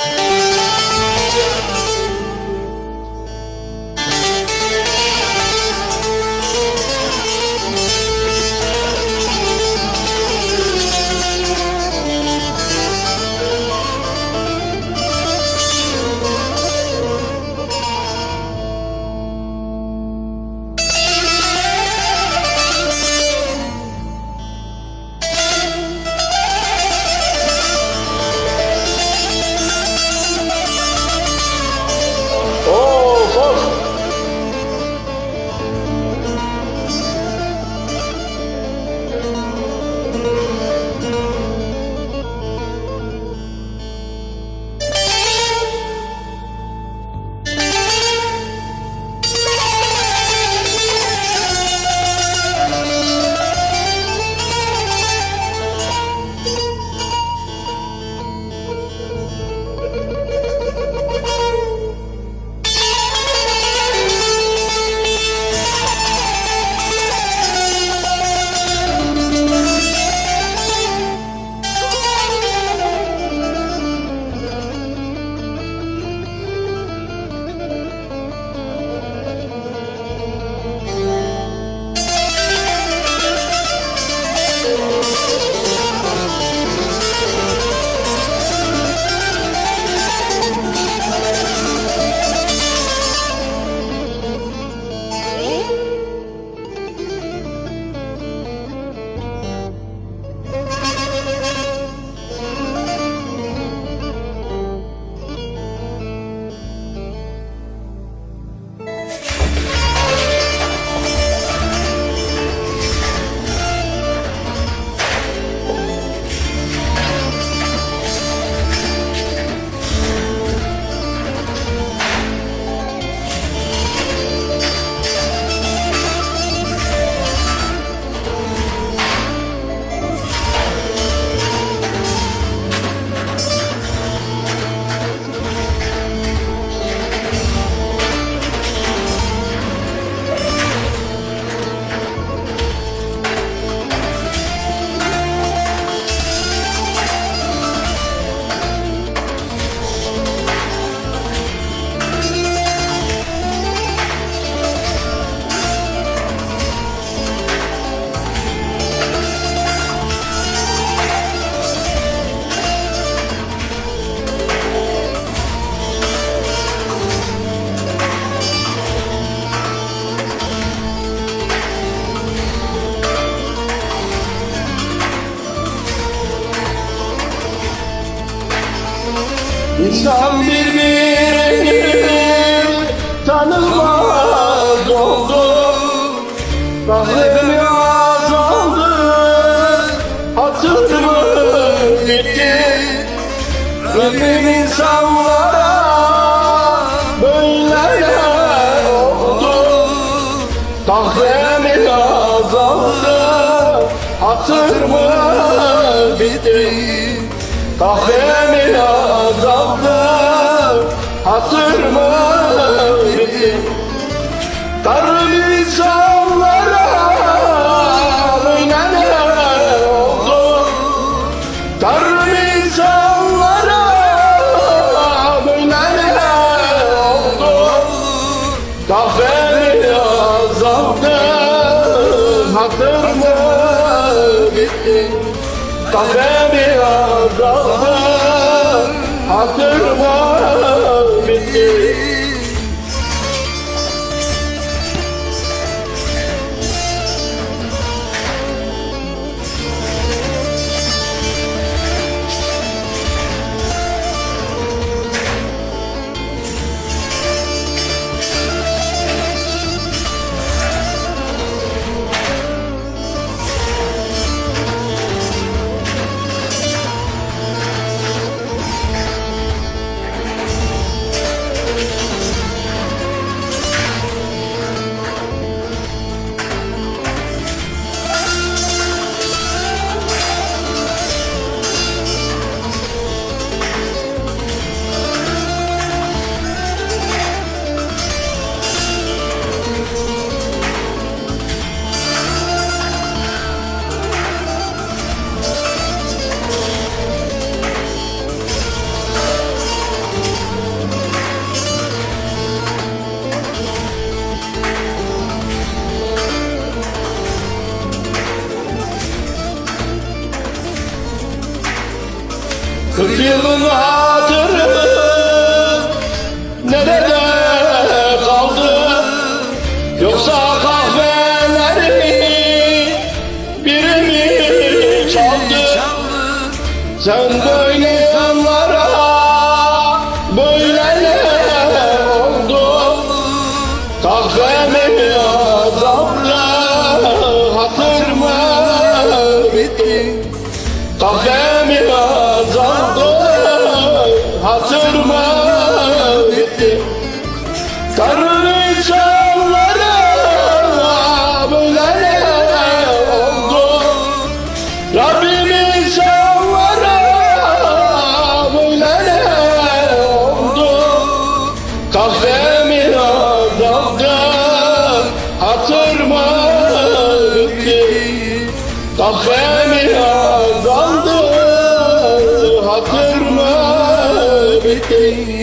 you. İnsan birbirini tanımaz oldu Kahvemi azaldı Hatırımı gitti Rabbim insanlara böyle oldu. Kahvemi azaldı Hatırımı bitti Kahvemi azaldı Hatır mı bitti Tanrım insanlara Böyle ne oldu Tanrım insanlara Böyle ne oldu Kahvemi azaldı Hatır mı bitti Kahvemi azaldı Hatırıma yılın hatırı Nerede kaldı? Yoksa kahveleri Biri mi çaldı. Sen böyle yanlara Böyle oldu. Kahvemi azaldı Hatır mı bitti. Kahvemi Kahvemi azaldı Hatır mı bitti